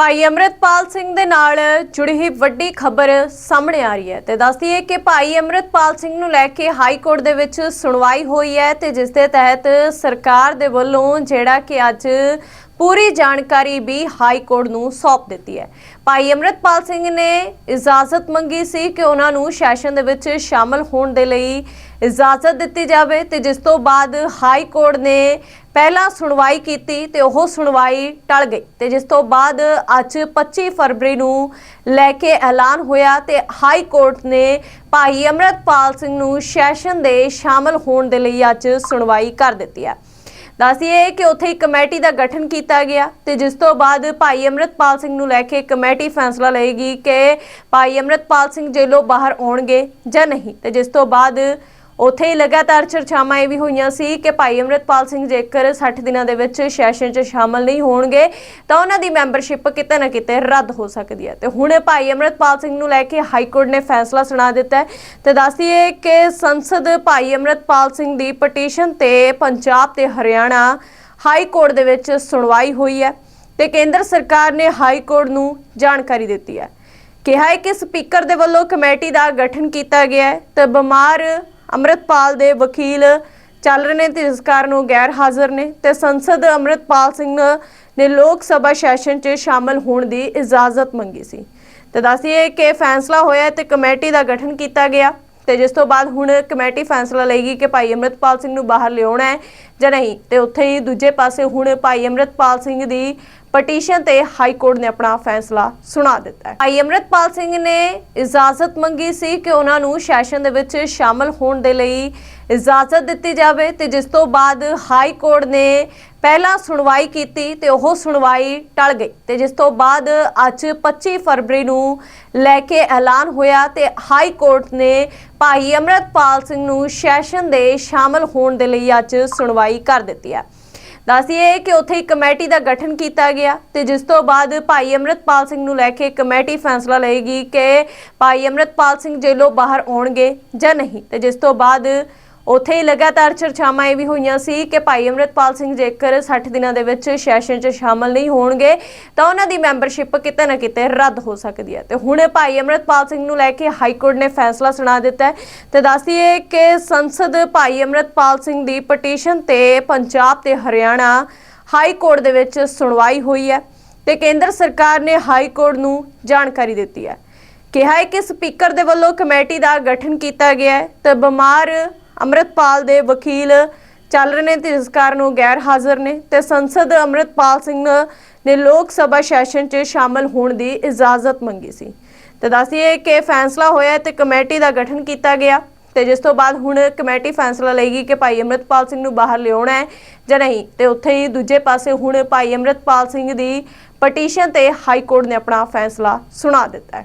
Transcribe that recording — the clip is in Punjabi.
ਭਾਈ ਅਮਰਿਤਪਾਲ ਸਿੰਘ ਦੇ ਨਾਲ ਜੁੜੀ ਹੀ ਵੱਡੀ ਖਬਰ ਸਾਹਮਣੇ ਆ ਰਹੀ ਹੈ ਤੇ ਦੱਸਦੀ ਹੈ ਕਿ ਭਾਈ ਅਮਰਿਤਪਾਲ ਸਿੰਘ ਨੂੰ ਲੈ ਕੇ ਹਾਈ ਕੋਰਟ ਦੇ ਵਿੱਚ ਸੁਣਵਾਈ ਹੋਈ ਹੈ ਤੇ ਜਿਸ ਦੇ ਤਹਿਤ ਸਰਕਾਰ ਦੇ ਵੱਲੋਂ ਜਿਹੜਾ ਕਿ ਅੱਜ ਪੂਰੀ ਜਾਣਕਾਰੀ ਵੀ ਹਾਈ ਕੋਰਟ ਨੂੰ ਸੌਂਪ ਦਿੱਤੀ ਹੈ। ਭਾਈ ਅਮਰਿਤਪਾਲ ਸਿੰਘ ਨੇ ਇਜਾਜ਼ਤ ਮੰਗੀ ਸੀ ਕਿ ਉਹਨਾਂ ਨੂੰ ਸੈਸ਼ਨ ਦੇ ਵਿੱਚ ਸ਼ਾਮਲ ਹੋਣ ਦੇ ਲਈ ਇਜਾਜ਼ਤ ਦਿੱਤੀ ਜਾਵੇ ਤੇ ਜਿਸ ਤੋਂ ਬਾਅਦ ਹਾਈ ਕੋਰਟ ਨੇ ਪਹਿਲਾਂ ਸੁਣਵਾਈ ਕੀਤੀ ਤੇ ਉਹ ਸੁਣਵਾਈ ਟਲ ਗਈ ਤੇ ਜਿਸ ਤੋਂ ਬਾਅਦ ਅੱਜ 25 ਫਰਵਰੀ ਨੂੰ ਲੈ ਕੇ ਐਲਾਨ ਹੋਇਆ ਤੇ ਹਾਈ ਕੋਰਟ ਨੇ ਭਾਈ ਅਮਰਤਪਾਲ ਸਿੰਘ ਨੂੰ ਸੈਸ਼ਨ ਦੇ ਸ਼ਾਮਲ ਹੋਣ ਦੇ ਲਈ ਅੱਜ ਸੁਣਵਾਈ ਕਰ ਦਿੱਤੀ ਹੈ। ਦੱਸਿਏ ਕਿ ਉੱਥੇ ਇੱਕ ਕਮੇਟੀ ਦਾ ਗਠਨ ਕੀਤਾ ਗਿਆ ਤੇ ਜਿਸ ਤੋਂ ਬਾਅਦ ਭਾਈ ਅਮਰਤਪਾਲ ਸਿੰਘ ਨੂੰ ਲੈ ਕੇ ਕਮੇਟੀ ਫੈਸਲਾ ਲਏਗੀ ਕਿ ਭਾਈ ਅਮਰਤਪਾਲ ਸਿੰਘ ਜੇਲੋਂ ਬਾਹਰ ਆਉਣਗੇ ਜਾਂ ਨਹੀਂ ਤੇ ਜਿਸ ਤੋਂ ਬਾਅਦ ਉੱਥੇ ਹੀ ਲਗਾਤਾਰ ਚਰਚਾਵਾਂ ਇਹ ਵੀ ਹੋਈਆਂ ਸੀ ਕਿ ਭਾਈ ਅਮਰਿਤਪਾਲ ਸਿੰਘ ਜੇਕਰ 60 ਦਿਨਾਂ ਦੇ ਵਿੱਚ ਸੈਸ਼ਨ 'ਚ ਸ਼ਾਮਲ ਨਹੀਂ ਹੋਣਗੇ, ਤਾਂ ਉਹਨਾਂ ਦੀ ਮੈਂਬਰਸ਼ਿਪ ਕਿਤੇ ਨਾ ਕਿਤੇ ਰੱਦ ਹੋ ਸਕਦੀ ਹੈ। ਤੇ ਹੁਣ ਭਾਈ ਅਮਰਿਤਪਾਲ ਸਿੰਘ ਨੂੰ ਲੈ ਕੇ ਹਾਈ ਕੋਰਟ ਨੇ ਫੈਸਲਾ ਸੁਣਾ ਦਿੱਤਾ ਹੈ। ਤੇ ਦੱਸੀਏ ਕਿ ਸੰਸਦ ਭਾਈ ਅਮਰਿਤਪਾਲ ਸਿੰਘ ਦੀ ਪਟੀਸ਼ਨ ਤੇ ਪੰਜਾਬ ਤੇ ਹਰਿਆਣਾ ਹਾਈ ਕੋਰਟ ਦੇ ਵਿੱਚ ਸੁਣਵਾਈ ਹੋਈ ਹੈ ਤੇ ਕੇਂਦਰ ਸਰਕਾਰ ਨੇ ਹਾਈ ਕੋਰਟ ਨੂੰ ਜਾਣਕਾਰੀ ਦਿੱਤੀ ਹੈ। ਕਿਹਾ ਹੈ ਕਿ ਸਪੀਕਰ ਦੇ ਵੱਲੋਂ ਕਮੇਟੀ ਦਾ ਗਠਨ ਕੀਤਾ ਗਿਆ ਹੈ ਤੇ ਬਿਮਾਰ ਅੰਮ੍ਰਿਤਪਾਲ ਦੇ ਵਕੀਲ ਚੱਲ ਰਹੇ ਨੇ ਤੇ ਇਸ ਕਾਰਨ ਉਹ ਗੈਰ ਹਾਜ਼ਰ ਨੇ ਤੇ ਸੰਸਦ ਅੰਮ੍ਰਿਤਪਾਲ ਸਿੰਘ ਨੇ ਲੋਕ ਸਭਾ ਸੈਸ਼ਨ 'ਚ ਸ਼ਾਮਲ ਹੋਣ ਦੀ ਇਜਾਜ਼ਤ ਮੰਗੀ ਸੀ। ਤੇ ਦੱਸੀਏ ਕਿ ਫੈਸਲਾ ਹੋਇਆ ਹੈ ਤੇ ਕਮੇਟੀ ਦਾ ਗਠਨ ਕੀਤਾ ਗਿਆ ਤੇ ਜਿਸ ਤੋਂ ਬਾਅਦ ਹੁਣ ਕਮੇਟੀ ਫੈਸਲਾ ਲਏਗੀ ਕਿ ਭਾਈ ਅੰਮ੍ਰਿਤਪਾਲ ਸਿੰਘ ਨੂੰ ਬਾਹਰ ਲਿਆਉਣਾ ਹੈ ਜਾਂ ਨਹੀਂ। ਤੇ ਉੱਥੇ ਹੀ ਦੂਜੇ ਪਾਸੇ ਹੁਣ ਭਾਈ ਅੰਮ੍ਰਿਤਪਾਲ ਸਿੰਘ ਦੀ ਪਟੀਸ਼ਨ ਤੇ ਹਾਈ ਕੋਰਟ ਨੇ ਆਪਣਾ ਫੈਸਲਾ ਸੁਣਾ ਦਿੱਤਾ ਹੈ। ਭਾਈ ਅੰਮ੍ਰਿਤਪਾਲ ਸਿੰਘ ਨੇ ਇਜਾਜ਼ਤ ਮੰਗੀ ਸੀ ਕਿ ਉਹਨਾਂ ਨੂੰ ਸੈਸ਼ਨ ਦੇ ਵਿੱਚ ਸ਼ਾਮਲ ਹੋਣ ਦੇ ਲਈ ਇਜਾਜ਼ਤ ਦਿੱਤੀ ਜਾਵੇ ਤੇ ਜਿਸ ਤੋਂ ਬਾਅਦ ਹਾਈ ਕੋਰਟ ਨੇ ਪਹਿਲਾਂ ਸੁਣਵਾਈ ਕੀਤੀ ਤੇ ਉਹ ਸੁਣਵਾਈ ਟਲ ਗਈ ਤੇ ਜਿਸ ਤੋਂ ਬਾਅਦ ਅੱਜ 25 ਫਰਵਰੀ ਨੂੰ ਲੈ ਕੇ ਐਲਾਨ ਹੋਇਆ ਤੇ ਹਾਈ ਕੋਰਟ ਨੇ ਭਾਈ ਅਮਰਤਪਾਲ ਸਿੰਘ ਨੂੰ ਸੈਸ਼ਨ ਦੇ ਸ਼ਾਮਲ ਹੋਣ ਦੇ ਲਈ ਅੱਜ ਸੁਣਵਾਈ ਕਰ ਦਿੱਤੀ ਹੈ। ਦੱਸਿਏ ਕਿ ਉੱਥੇ ਇੱਕ ਕਮੇਟੀ ਦਾ ਗਠਨ ਕੀਤਾ ਗਿਆ ਤੇ ਜਿਸ ਤੋਂ ਬਾਅਦ ਭਾਈ ਅਮਰਤਪਾਲ ਸਿੰਘ ਨੂੰ ਲੈ ਕੇ ਕਮੇਟੀ ਫੈਸਲਾ ਲਏਗੀ ਕਿ ਭਾਈ ਅਮਰਤਪਾਲ ਸਿੰਘ ਜੇਲੋਂ ਬਾਹਰ ਆਉਣਗੇ ਜਾਂ ਨਹੀਂ ਤੇ ਜਿਸ ਤੋਂ ਬਾਅਦ ਉੱਥੇ ਹੀ ਲਗਾਤਾਰ ਚਰਚਾਵਾਂ ਇਹ ਵੀ ਹੋਈਆਂ ਸੀ ਕਿ ਭਾਈ ਅਮਰਿਤਪਾਲ ਸਿੰਘ ਜੇਕਰ 60 ਦਿਨਾਂ ਦੇ ਵਿੱਚ ਸੈਸ਼ਨ 'ਚ ਸ਼ਾਮਲ ਨਹੀਂ ਹੋਣਗੇ, ਤਾਂ ਉਹਨਾਂ ਦੀ ਮੈਂਬਰਸ਼ਿਪ ਕਿਤੇ ਨਾ ਕਿਤੇ ਰੱਦ ਹੋ ਸਕਦੀ ਹੈ। ਤੇ ਹੁਣ ਭਾਈ ਅਮਰਿਤਪਾਲ ਸਿੰਘ ਨੂੰ ਲੈ ਕੇ ਹਾਈ ਕੋਰਟ ਨੇ ਫੈਸਲਾ ਸੁਣਾ ਦਿੱਤਾ ਹੈ। ਤੇ ਦੱਸੀਏ ਕਿ ਸੰਸਦ ਭਾਈ ਅਮਰਿਤਪਾਲ ਸਿੰਘ ਦੀ ਪਟੀਸ਼ਨ ਤੇ ਪੰਜਾਬ ਤੇ ਹਰਿਆਣਾ ਹਾਈ ਕੋਰਟ ਦੇ ਵਿੱਚ ਸੁਣਵਾਈ ਹੋਈ ਹੈ ਤੇ ਕੇਂਦਰ ਸਰਕਾਰ ਨੇ ਹਾਈ ਕੋਰਟ ਨੂੰ ਜਾਣਕਾਰੀ ਦਿੱਤੀ ਹੈ। ਕਿਹਾ ਹੈ ਕਿ ਸਪੀਕਰ ਦੇ ਵੱਲੋਂ ਕਮੇਟੀ ਦਾ ਗਠਨ ਕੀਤਾ ਗਿਆ ਹੈ ਤੇ ਬਿਮਾਰ ਅੰਮ੍ਰਿਤਪਾਲ ਦੇ ਵਕੀਲ ਚੱਲ ਰਹੇ ਨੇ ਤੇ ਇਸ ਕਾਰਨ ਉਹ ਗੈਰ ਹਾਜ਼ਰ ਨੇ ਤੇ ਸੰਸਦ ਅੰਮ੍ਰਿਤਪਾਲ ਸਿੰਘ ਨੇ ਲੋਕ ਸਭਾ ਸੈਸ਼ਨ 'ਚ ਸ਼ਾਮਲ ਹੋਣ ਦੀ ਇਜਾਜ਼ਤ ਮੰਗੀ ਸੀ। ਤੇ ਦੱਸਿਏ ਕਿ ਫੈਸਲਾ ਹੋਇਆ ਹੈ ਤੇ ਕਮੇਟੀ ਦਾ ਗਠਨ ਕੀਤਾ ਗਿਆ ਤੇ ਜਿਸ ਤੋਂ ਬਾਅਦ ਹੁਣ ਕਮੇਟੀ ਫੈਸਲਾ ਲਏਗੀ ਕਿ ਭਾਈ ਅਮਰਿਤਪਾਲ ਸਿੰਘ ਨੂੰ ਬਾਹਰ ਲਿਆਉਣਾ ਹੈ ਜਾਂ ਨਹੀਂ। ਤੇ ਉੱਥੇ ਹੀ ਦੂਜੇ ਪਾਸੇ ਹੁਣ ਭਾਈ ਅਮਰਿਤਪਾਲ ਸਿੰਘ ਦੀ ਪਟੀਸ਼ਨ ਤੇ ਹਾਈ ਕੋਰਟ ਨੇ ਆਪਣਾ ਫੈਸਲਾ ਸੁਣਾ ਦਿੱਤਾ ਹੈ।